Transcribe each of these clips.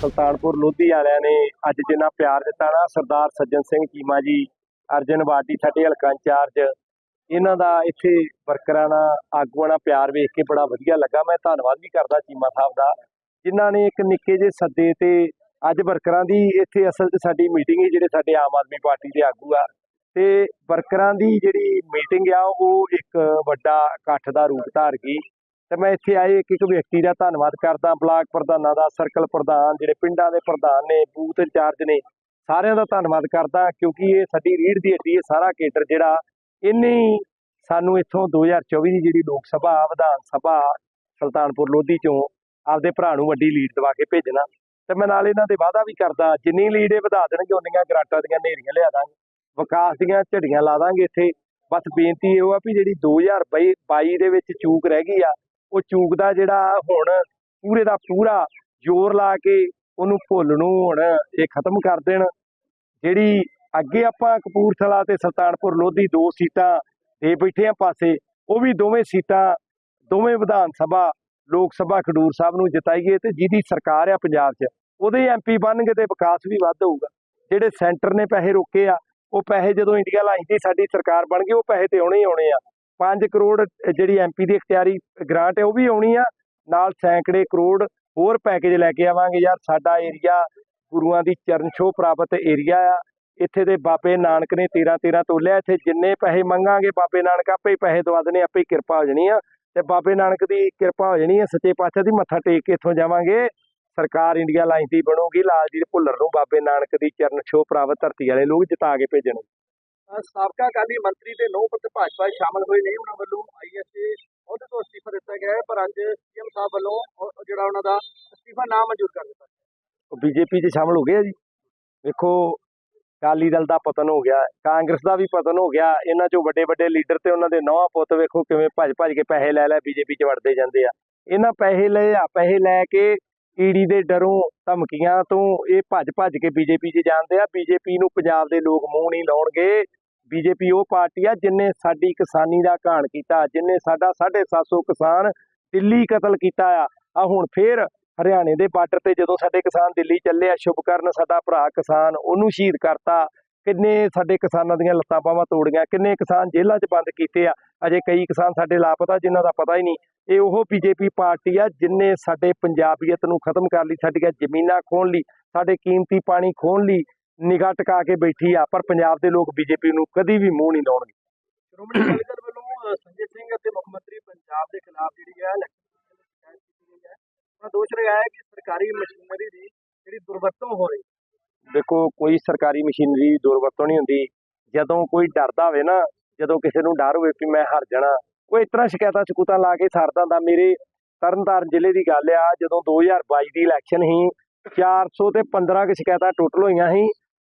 ਸੁਲਤਾਨਪੁਰ ਲੋਧੀ ਵਾਲਿਆਂ ਨੇ ਅੱਜ ਜਿੰਨਾ ਪਿਆਰ ਦਿੱਤਾ ਨਾ, ਸਰਦਾਰ ਸੱਜਣ ਸਿੰਘ ਚੀਮਾ ਜੀ, ਅਰਜਨ ਵਾਡੀ ਸਾਡੇ ਹਲਕਾ ਇੰਚਾਰਜ, ਇਹਨਾਂ ਦਾ ਇੱਥੇ ਵਰਕਰਾਂ ਨਾਲ ਆਗੂਆਂ ਨਾਲ ਪਿਆਰ ਵੇਖ ਕੇ ਬੜਾ ਵਧੀਆ ਲੱਗਾ। ਮੈਂ ਧੰਨਵਾਦ ਵੀ ਕਰਦਾ ਚੀਮਾ ਸਾਹਿਬ ਦਾ, ਜਿਨ੍ਹਾਂ ਨੇ ਇੱਕ ਨਿੱਕੇ ਜਿਹੇ ਸੱਦੇ ਤੇ ਅੱਜ ਵਰਕਰਾਂ ਦੀ ਇੱਥੇ ਅਸਲ 'ਚ ਸਾਡੀ ਮੀਟਿੰਗ ਹੈ, ਜਿਹੜੇ ਸਾਡੇ ਆਮ ਆਦਮੀ ਪਾਰਟੀ ਦੇ ਆਗੂ ਆ। ਤੇ ਵਰਕਰਾਂ ਦੀ ਜਿਹੜੀ ਮੀਟਿੰਗ ਆ, ਉਹ ਇੱਕ ਵੱਡਾ ਇਕੱਠ ਦਾ ਰੂਪ ਧਾਰ ਗਈ। ਤੇ ਮੈਂ ਇੱਥੇ ਆਏ ਇੱਕ ਇੱਕ ਵਿਅਕਤੀ ਦਾ ਧੰਨਵਾਦ ਕਰਦਾ, ਬਲਾਕ ਪ੍ਰਧਾਨਾਂ ਦਾ, ਸਰਕਲ ਪ੍ਰਧਾਨ, ਜਿਹੜੇ ਪਿੰਡਾਂ ਦੇ ਪ੍ਰਧਾਨ ਨੇ, ਬੂਥ ਇੰਚਾਰਜ ਨੇ, ਸਾਰਿਆਂ ਦਾ ਧੰਨਵਾਦ ਕਰਦਾ ਕਿਉਂਕਿ ਇਹ ਸਾਡੀ ਰੀੜ ਦੀ ਹੱਡੀ ਹੈ ਸਾਰਾ ਕੇਡਰ ਜਿਹੜਾ ਇਹਨੇ ਸਾਨੂੰ ਇੱਥੋਂ 2024 ਦੀ ਜਿਹੜੀ ਲੋਕ ਸਭਾ, ਵਿਧਾਨ ਸਭਾ ਸੁਲਤਾਨਪੁਰ ਲੋਧੀ ਚੋਂ ਆਪਦੇ ਭਰਾ ਨੂੰ ਵੱਡੀ ਲੀਡ ਦਵਾ ਕੇ ਭੇਜਣਾ ਤੇ ਮੈਂ ਨਾਲ ਇਹਨਾਂ ਦੇ ਵਾਅਦਾ ਵੀ ਕਰਦਾ, ਜਿੰਨੀ ਲੀਡ ਇਹ ਵਧਾ ਦੇਣਗੇ ਉਨੀਆਂ ਗਰਾਂਟਾਂ ਦੀਆਂ ਨੇਰੀਆਂ ਲਿਆ ਦਾਂਗੇ, ਵਿਕਾਸ ਦੀਆਂ ਝੜੀਆਂ ਲਾ ਦਾਂਗੇ ਇੱਥੇ, ਬਸ ਬੇਨਤੀ ਇਹ ਆ ਵੀ ਜਿਹੜੀ 2022 ਦੇ ਵਿੱਚ ਚੂਕ ਰਹਿ ਗਈ ਆ ਉਹ ਚੂਕਦਾ ਜਿਹੜਾ ਹੁਣ ਪੂਰੇ ਦਾ ਪੂਰਾ ਜ਼ੋਰ ਲਾ ਕੇ ਉਹਨੂੰ ਭੁੱਲ ਨੂੰ ਹੁਣ ਇਹ ਖਤਮ ਕਰ ਦੇਣ। ਜਿਹੜੀ ਅੱਗੇ ਆਪਾਂ ਕਪੂਰਥਲਾ ਤੇ ਸੁਲਤਾਨਪੁਰ ਲੋਧੀ ਦੋ ਸੀਟਾਂ ਦੇ ਬੈਠੇ ਆ ਪਾਸੇ, ਉਹ ਵੀ ਦੋਵੇਂ ਸੀਟਾਂ ਦੋਵੇਂ ਵਿਧਾਨ ਸਭਾ, ਲੋਕ ਸਭਾ ਖਡੂਰ ਸਾਹਿਬ ਨੂੰ ਜਿਤਾਈਏ ਤੇ ਜਿਹਦੀ ਸਰਕਾਰ ਆ ਪੰਜਾਬ 'ਚ, ਉਹਦੇ ਐਮਪੀ ਬਣਨਗੇ ਤੇ ਵਿਕਾਸ ਵੀ ਵੱਧ ਹੋਊਗਾ। ਜਿਹੜੇ ਸੈਂਟਰ ਨੇ ਪੈਸੇ ਰੋਕੇ ਆ, ਉਹ ਪੈਸੇ ਜਦੋਂ ਇੰਡੀਆ ਲਾਈ ਦੀ ਸਾਡੀ ਸਰਕਾਰ ਬਣ ਗਈ, ਉਹ ਪੈਸੇ ਤੇ ਆਉਣੇ ਹੀ ਆਉਣੇ ਆ। 5 ਕਰੋੜ ਜਿਹੜੀ ਐਮਪੀ ਦੀ ਇਖਤਿਆਰੀ ਗ੍ਰਾਂਟ ਹੈ, ਉਹ ਵੀ ਆਉਣੀ ਆ। ਨਾਲ ਸੈਂਕੜੇ ਕਰੋੜ ਹੋਰ ਪੈਕੇਜ ਲੈ ਕੇ ਆਵਾਂਗੇ ਯਾਰ। ਸਾਡਾ ਏਰੀਆ ਗੁਰੂਆਂ ਦੀ ਚਰਨ ਛੋਹ ਪ੍ਰਾਪਤ ਏਰੀਆ ਆ। ਇੱਥੇ ਦੇ ਬਾਬੇ ਨਾਨਕ ਨੇ 13 13 ਤੋਲਿਆ। ਇੱਥੇ ਜਿੰਨੇ ਪੈਸੇ ਮੰਗਾਂਗੇ ਬਾਬੇ ਨਾਨਕ, ਆਪੇ ਹੀ ਪੈਸੇ ਦਵਾ ਦੇਣੇ, ਆਪੇ ਹੀ ਕਿਰਪਾ ਹੋ ਜਾਣੀ ਆ। ਤੇ ਬਾਬੇ ਨਾਨਕ ਦੀ ਕਿਰਪਾ ਹੋ ਜਾਣੀ ਆ, ਸੱਚੇ ਪਾਤਸ਼ਾਹ ਦੀ ਮੱਥਾ ਟੇਕ ਕੇ ਇੱਥੋਂ ਜਾਵਾਂਗੇ। ਸਰਕਾਰ ਇੰਡੀਆ ਲਾਈਨ ਦੀ ਬਣੂਗੀ, ਲਾਲ ਜੀ ਭੁੱਲਰ ਨੂੰ ਬਾਬੇ ਨਾਨਕ ਦੀ ਚਰਨ ਛੋਹ ਪ੍ਰਾਪਤ ਧਰਤੀ ਵਾਲੇ ਲੋਕ ਜਿਤਾ ਕੇ ਭੇਜਣਗੇ ਸਾਬਕਾ ਅਕਾਲੀ ਮੰਤਰੀ ਤੇ ਨੌ ਪਤ ਭਾਜਪਾ ਸ਼ਾਮਲ ਹੋਏ ਨੇ। ਉਹਨਾਂ ਵੱਲੋਂ ਆਈਐਸਏ ਅਹੁਦੇ ਤੋਂ ਅਸਤੀਫਾ ਦਿੱਤਾ ਗਿਆ ਹੈ, ਪਰ ਅੱਜ ਸੀਐਮ ਸਾਹਿਬ ਵੱਲੋਂ ਜਿਹੜਾ ਉਹਨਾਂ ਦਾ ਅਸਤੀਫਾ ਨਾ ਮਨਜ਼ੂਰ ਕਰ ਦਿੱਤਾ ਉਹ ਬੀਜੇਪੀ 'ਚ ਸ਼ਾਮਲ ਹੋ ਗਏ ਆ ਜੀ। ਵੇਖੋ, ਅਕਾਲੀ ਦਲ ਦਾ ਪਤਨ ਹੋ ਗਿਆ, ਕਾਂਗਰਸ ਦਾ ਵੀ ਪਤਨ ਹੋ ਗਿਆ। ਇਹਨਾਂ 'ਚੋਂ ਵੱਡੇ ਵੱਡੇ ਲੀਡਰ ਤੇ ਉਹਨਾਂ ਦੇ ਨੌਂ ਪੁੱਤ ਵੇਖੋ ਕਿਵੇਂ ਭੱਜ ਭੱਜ ਕੇ ਪੈਸੇ ਲੈ ਲੈ ਬੀਜੇਪੀ 'ਚ ਵੜਦੇ ਜਾਂਦੇ ਆ। ਇਹਨਾਂ ਪੈਸੇ ਲਏ ਆ ਪੈਸੇ ਲੈ ਕੇ ਈਡੀ ਦੇ ਡਰੋਂ ਧਮਕੀਆਂ ਤੋਂ ਇਹ ਭੱਜ ਭੱਜ ਕੇ ਬੀਜੇਪੀ 'ਚ ਜਾਂਦੇ ਆ। ਬੀਜੇਪੀ ਨੂੰ ਪੰਜਾਬ ਦੇ ਲੋਕ ਮੂੰਹ ਨਹੀਂ ਲਾਉਣਗੇ। ਬੀਜੇਪੀ ਉਹ ਪਾਰਟੀ ਆ ਜਿਨਨੇ ਸਾਡੀ ਕਿਸਾਨੀ ਦਾ ਘਾਣ ਕੀਤਾ ਜਿਨਨੇ ਸਾਡਾ 750 ਕਿਸਾਨ ਦਿੱਲੀ ਕਤਲ ਕੀਤਾ ਆ। ਆ ਹੁਣ ਫੇਰ ਹਰਿਆਣੇ ਦੇ ਬਾਰਡਰ ਤੇ ਜਦੋਂ ਸਾਡੇ ਕਿਸਾਨ ਦਿੱਲੀ ਚੱਲੇ ਆ ਸ਼ੁਭਕਰਨ ਸਾਡਾ ਭਰਾ ਕਿਸਾਨ ਉਹਨੂੰ ਸ਼ਹੀਦ ਕਰਤਾ। ਕਿੰਨੇ ਸਾਡੇ ਕਿਸਾਨਾਂ ਦੀਆਂ ਲੱਤਾਂ ਬਾਹਾਂ ਤੋੜੀਆਂ, ਕਿੰਨੇ ਕਿਸਾਨ ਜੇਲ੍ਹਾਂ 'ਚ ਬੰਦ ਕੀਤੇ ਆ। ਅਜੇ ਕਈ ਕਿਸਾਨ ਸਾਡੇ ਲਾਪਤਾ ਜਿਨ੍ਹਾਂ ਦਾ ਪਤਾ ਹੀ ਨਹੀਂ। ਇਹ ਉਹ ਬੀਜੇਪੀ ਪਾਰਟੀ ਆ ਜਿਨਨੇ ਸਾਡੇ ਪੰਜਾਬੀਅਤ ਨੂੰ ਖਤਮ ਕਰ ਲਈ, ਸਾਡੀਆਂ ਜ਼ਮੀਨਾਂ ਖੋਹਣ ਲਈ, ਸਾਡੇ ਕੀਮਤੀ ਪਾਣੀ ਖੋਹਣ ਲਈ ਨਿਗਾਹ ਟਿਕਾ ਕੇ ਬੈਠੀ ਆ ਪਰ ਪੰਜਾਬ ਦੇ ਲੋਕ ਬੀਜੇਪੀ ਨੂੰ ਕਦੀ ਵੀ ਮੂੰਹ ਨਹੀਂ ਲਾਉਣਗੇ। ਸ਼੍ਰੋਮਣੀ ਅਕਾਲੀ ਦਲ ਵੱਲੋਂ ਅਹ ਸੰਜੇ ਸਿੰਘ ਅਤੇ ਮੁੱਖ ਮੰਤਰੀ ਪੰਜਾਬ ਦੇ ਖਿਲਾਫ ਜਿਹੜੀ ਹੈ ਇਲੈਕਸ਼ਨ ਕਮਿਸ਼ਨ ਦੀ ਸ਼ਿਕਾਇਤ ਕੀਤੀ ਗਈ ਹੈ। ਉਹਨਾਂ ਦੋਸ਼ ਲਗਾਇਆ ਹੈ ਕਿ ਸਰਕਾਰੀ ਮਸ਼ੀਨਰੀ ਦੀ ਜਿਹੜੀ ਦੁਰਵਰਤੋਂ ਹੋ ਰਹੀ ਦੇਖੋ ਕੋਈ ਸਰਕਾਰੀ ਮਸ਼ੀਨਰੀ ਦੀ ਦੁਰਵਰਤੋਂ ਨਹੀਂ ਹੁੰਦੀ। ਜਦੋਂ ਕੋਈ ਡਰਦਾ ਹੋਵੇ ਨਾ ਜਦੋਂ ਕਿਸੇ ਨੂੰ ਡਰ ਹੋਵੇ ਕਿ ਮੈਂ ਹਾਰ ਜਾਣਾ ਉਹ ਇਸ ਤਰ੍ਹਾਂ ਸ਼ਿਕਾਇਤਾਂ ਸ਼ਿਕੂਤਾਂ ਲਾ ਕੇ ਸਰਦਾ ਹੁੰਦਾ ਮੇਰੇ ਤਰਨਤਾਰਨ ਜ਼ਿਲ੍ਹੇ ਦੀ ਗੱਲ ਆ ਜਦੋਂ 2022 ਦੀ ਇਲੈਕਸ਼ਨ ਸੀ 400 ਤੇ 15 ਕੁ ਸ਼ਿਕਾਇਤਾਂ ਟੋਟਲ ਹੋਈਆਂ ਸੀ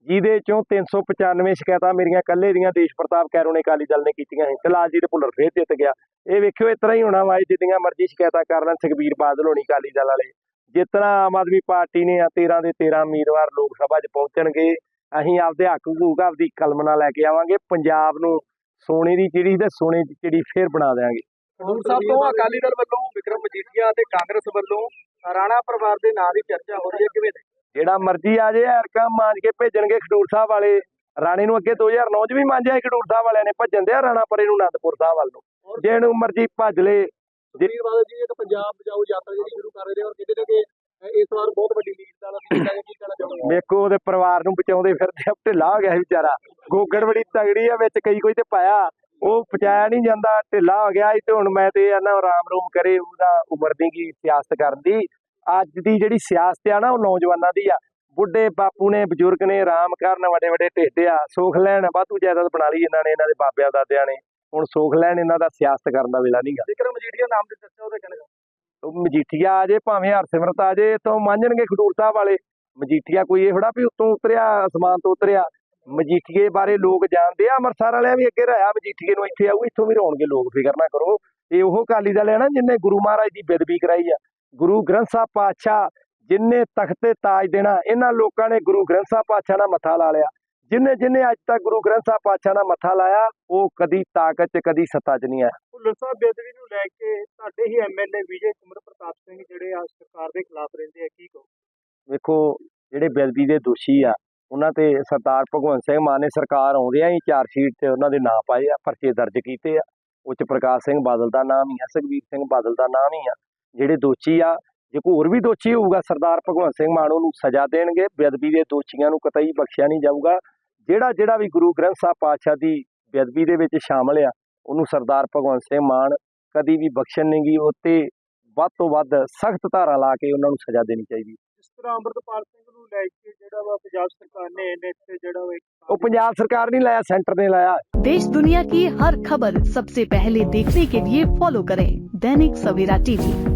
ਜਿਹਦੇ ਚੋਂ 395 ਸ਼ਿਕਾਇਤਾਂ ਮੇਰੀਆਂ ਇਕੱਲੇ ਦੀਆਂ, ਦੇਸ਼ ਪ੍ਰਤਾਪ, ਕੈਰੋਂ ਨੇ, ਅਕਾਲੀ ਦਲ ਨੇ ਕੀਤੀਆਂ ਸੀ। ਤੇ ਦੇ ਭੁੱਲਰ ਫੇਰ ਜਿੱਤ ਗਿਆ। ਇਹ ਵੇਖਿਓ, ਇਸ ਤਰ੍ਹਾਂ ਹੀ ਹੋਣਾ ਵਾ, ਇਹ ਮਰਜ਼ੀ ਸ਼ਿਕਾਇਤਾਂ ਕਰ ਲੈਣ, ਸੁਖਬੀਰ ਬਾਦਲ ਹੋਣੀ ਅਕਾਲੀ ਦਲ ਵਾਲੇ। ਜਿੱਤਣਾ ਆਮ ਆਦਮੀ ਪਾਰਟੀ ਨੇ ਆ 13 ਦੇ 13 ਉਮੀਦਵਾਰ ਲੋਕ ਸਭਾ 'ਚ ਪਹੁੰਚਣਗੇ, ਅਸੀਂ ਆਪਦੇ ਹੱਕ, ਹਕੂਕ, ਆਪਦੀ ਕਲਮਨਾ ਲੈ ਕੇ ਆਵਾਂਗੇ। ਪੰਜਾਬ ਨੂੰ ਸੋਨੇ ਦੀ ਚਿੜੀ ਤੇ ਸੋਨੇ ਦੀ ਚਿੜੀ ਫੇਰ ਬਣਾ ਦੇਵਾਂਗੇ ਖਡੂਰ ਸਾਹਿਬ ਤੋਂ ਅਕਾਲੀ ਦਲ ਵੱਲੋਂ ਵਿਕਰਮ ਮਜੀਠੀਆ ਅਤੇ ਕਾਂਗਰਸ ਵੱਲੋਂ ਰਾਣਾ ਪਰਿਵਾਰ ਦੇ ਨਾਂ ਦੀ ਚਰਚਾ ਹੋ ਰਹੀ ਹੈ। ਕਿਵੇਂ ਜਿਹੜਾ ਮਰਜ਼ੀ ਆ ਜੇ ਐਰਕਾ ਮਾਂਜ ਕੇ ਭੇਜਣਗੇ ਖਡੂਰ ਸਾਹਿਬ ਵਾਲੇ। ਰਾਣੇ ਨੂੰ ਅੱਗੇ 2009 'ਚ ਵੀ ਮਾਂਜਿਆ ਖਡੂਰ ਸਾਹਿਬ ਵਾਲਿਆਂ ਨੇ ਭੱਜਣ ਦਿਆ ਰਾਣਾ ਪਰੇ ਨੂੰ ਅਨੰਦਪੁਰ ਸਾਹਿਬ ਵੱਲ ਨੂੰ। ਜਿਹਨੂੰ ਮਰਜ਼ੀ ਭੱਜ ਲੇ। ਸੁਖਬੀਰ ਬਾਦਲ ਜੀ ਇੱਕ ਪੰਜਾਬ ਬਚਾਓ ਯਾਤਰਾ ਜਿਹੜੀ ਸ਼ੁਰੂ ਕਰ ਰਹੇ ਨੇ ਔਰ ਕਹਿੰਦੇ ਨੇ ਕਿ ਇਸ ਵਾਰ ਬਹੁਤ ਵੱਡੀ ਲੀਡ ਨਾਲ ਅਸੀਂ ਕੀ ਕਹਿਣਾ ਚਾਹੁੰਦੇ ਵੇਖੋ ਉਹਦੇ ਪਰਿਵਾਰ ਨੂੰ ਬਚਾਉਂਦੇ ਫਿਰਦੇ ਆ ਢਿੱਲਾ ਹੋ ਗਿਆ ਸੀ ਵਿਚਾਰਾ। ਗੋਗੜ ਬੜੀ ਤਗੜੀ ਆ ਵਿੱਚ ਕਈ ਕੋਈ ਤੇ ਪਾਇਆ। ਉਹ ਪਚਾਇਆ ਨਹੀਂ ਜਾਂਦਾ ਢਿੱਲਾ ਹੋ ਗਿਆ ਸੀ ਤੇ ਹੁਣ ਮੈਂ ਤੇ ਆਨਾ ਆਰਾਮ ਰੂਮ ਕਰੇ ਉਹਦਾ ਉਮਰ ਦੀ ਕੀ ਸਿਆਸਤ ਕਰਨ ਦੀ। ਅੱਜ ਦੀ ਜਿਹੜੀ ਸਿਆਸਤ ਆ ਨਾ ਉਹ ਨੌਜਵਾਨਾਂ ਦੀ ਆ। ਬੁੱਢੇ ਬਾਪੂ ਨੇ ਬਜ਼ੁਰਗ ਨੇ ਆਰਾਮ ਕਰਨ ਵੱਡੇ ਵੱਡੇ ਢੇਡੇ ਆ। ਸੁਖ ਲੈਣ ਵਾਧੂ ਜਾਇਦਾਦ ਬਣਾ ਲਈ ਇਹਨਾਂ ਨੇ ਇਹਨਾਂ ਦੇ ਬਾਬਿਆਂ ਦਾਦਿਆਂ ਨੇ। ਹੁਣ ਸੁਖ ਲੈਣ ਇਹਨਾਂ ਦਾ ਸਿਆਸਤ ਕਰਨ ਦਾ ਵੇਲਾ ਨਹੀਂਗਾ। ਵਿਕਰਮ ਮਜੀਠੀਆ ਨਾਮ ਦੀ ਚਰਚਾ ਉਹਦੇ ਕਹਿਣਾ ਉਹ ਮਜੀਠੀਆ ਆ ਜੇ ਭਾਵੇਂ ਹਰਸਿਮਰਤ ਆ ਜੇ ਤੋਂ ਮੰਨਣਗੇ ਖਡੂਰ ਸਾਹਿਬ ਵਾਲੇ। ਮਜੀਠੀਆ ਕੋਈ ਇਹ ਥੋੜਾ ਵੀ ਉੱਤੋਂ ਉਤਰਿਆ ਅਸਮਾਨ ਤੋਂ ਉਤਰਿਆ। ਮਜੀਠੀਏ ਬਾਰੇ ਲੋਕ ਜਾਣਦੇ ਆ ਅੰਮ੍ਰਿਤਸਰ ਵਾਲਿਆਂ ਵੀ ਅੱਗੇ ਰਿਹਾ ਮਜੀਠੀਏ ਨੂੰ ਇੱਥੇ ਆਊ ਇੱਥੋਂ ਵੀ ਰੋਣਗੇ ਲੋਕ ਫਿਕਰ ਨਾ ਕਰੋ। ਇਹ ਉਹ ਅਕਾਲੀ ਦਲ ਹੈ ਨਾ ਜਿਨੇ ਗੁਰੂ ਮਹਾਰਾਜ ਦੀ ਬੇਦਬੀ ਕਰਾਈ ਆ। ਗੁਰੂ ਗ੍ਰੰਥ ਸਾਹਿਬ ਪਾਤਸ਼ਾਹ ਜਿਨੇ ਤਖਤ ਤਾਜ ਦੇਣਾ ਇਹਨਾਂ ਲੋਕਾਂ ਨੇ ਗੁਰੂ ਗ੍ਰੰਥ ਸਾਹਿਬ ਪਾਤਸ਼ਾਹ ਨਾਲ ਮੱਥਾ ਲਾ ਲਿਆ। ਜਿਨੇ ਜਿਨੇ ਅੱਜ ਤੱਕ ਗੁਰੂ ਗ੍ਰੰਥ ਸਾਹਿਬ ਪਾਤਸ਼ਾਹ ਨਾਲ ਮੱਥਾ ਲਾਇਆ ਉਹ ਕਦੀ ਤਾਕਤ 'ਚ ਕਦੀ ਸੱਤਾ 'ਚ ਨਹੀਂ ਆਇਆ। ਭੁੱਲਰ ਸਾਹਿਬ ਬੇਦਬੀ ਨੂੰ ਲੈ ਕੇ ਤੁਹਾਡੇ ਹੀ ਐਮਐਲਏ ਵਿਜੇ ਕੁਮਾਰ ਪ੍ਰਤਾਪ ਸਿੰਘ ਜਿਹੜੇ ਆ ਸਰਕਾਰ ਦੇ ਖਿਲਾਫ ਰਹਿੰਦੇ ਆ ਕੀ ਕਹੋ ਵੇਖੋ ਜਿਹੜੇ ਬੇਅਦਬੀ ਦੇ ਦੋਸ਼ੀ ਆ ਉਹਨਾਂ ਤੇ ਸਰਦਾਰ ਭਗਵੰਤ ਸਿੰਘ ਮਾਨ ਨੇ ਸਰਕਾਰ ਆਉਂਦਿਆਂ ਹੀ ਚਾਰ ਸ਼ੀਟ ਤੇ ਉਹਨਾਂ ਦੇ ਨਾਂ ਪਾਏ ਆ ਪਰਚੇ ਦਰਜ ਕੀਤੇ ਆ। ਉੱਚ ਪ੍ਰਕਾਸ਼ ਸਿੰਘ ਬਾਦਲ ਦਾ ਨਾਮ ਹੀ ਆ ਸੁਖਬੀਰ ਸਿੰਘ ਬਾਦਲ ਦਾ ਨਾਮ ਹੀ ਆ। ਜਿਹੜੇ ਦੋਸ਼ੀ ਆ ਜੇ ਕੋਈ ਹੋਰ ਵੀ ਦੋਸ਼ੀ ਹੋਊਗਾ ਸਰਦਾਰ ਭਗਵੰਤ ਸਿੰਘ ਮਾਨ ਉਹਨੂੰ ਸਜ਼ਾ ਦੇਣਗੇ ਬੇਅਦਬੀ ਦੇ ਦੋਸ਼ੀਆਂ ਨੂੰ ਕਤਈ ਬਖਸ਼ਿਆ ਨਹੀਂ ਜਾਊਗਾ ਜਿਹੜਾ ਜਿਹੜਾ ਵੀ ਗੁਰੂ ਗ੍ਰੰਥ ਸਾਹਿਬ ਪਾਤਸ਼ਾਹ ਦੀ ਬੇਅਦਬੀ ਦੇ ਵਿੱਚ ਸ਼ਾਮਲ ਆ ਉਹਨੂੰ ਸਰਦਾਰ ਭਗਵੰਤ ਸਿੰਘ ਮਾਨ ਕਦੀ ਵੀ ਬਖਸ਼ਣ ਨਹੀਂ ਗੀ ਉੱਤੇ ਵੱਧ ਤੋਂ ਵੱਧ ਸਖਤ ਧਾਰਾ ਲਾ ਕੇ ਉਹਨਾਂ ਨੂੰ ਸਜ਼ਾ ਦੇਣੀ ਚਾਹੀਦੀ ਜਿਸ ਤਰ੍ਹਾਂ ਅੰਮ੍ਰਿਤਪਾਲ ਸਿੰਘ ਨੂੰ ਲੈ ਕੇ ਜਿਹੜਾ ਵਾ ਪੰਜਾਬ ਸਰਕਾਰ ਨੇ ਇਹਨੇ ਇੱਥੇ ਜਿਹੜਾ ਵਾ ਇੱਕ ਉਹ ਪੰਜਾਬ ਸਰਕਾਰ ਨਹੀਂ ਲਾਇਆ ਸੈਂਟਰ ਨੇ ਲਾਇਆ देश दुनिया की हर खबर सबसे पहले देखने के लिए फॉलो करें दैनिक सवेरा टीवी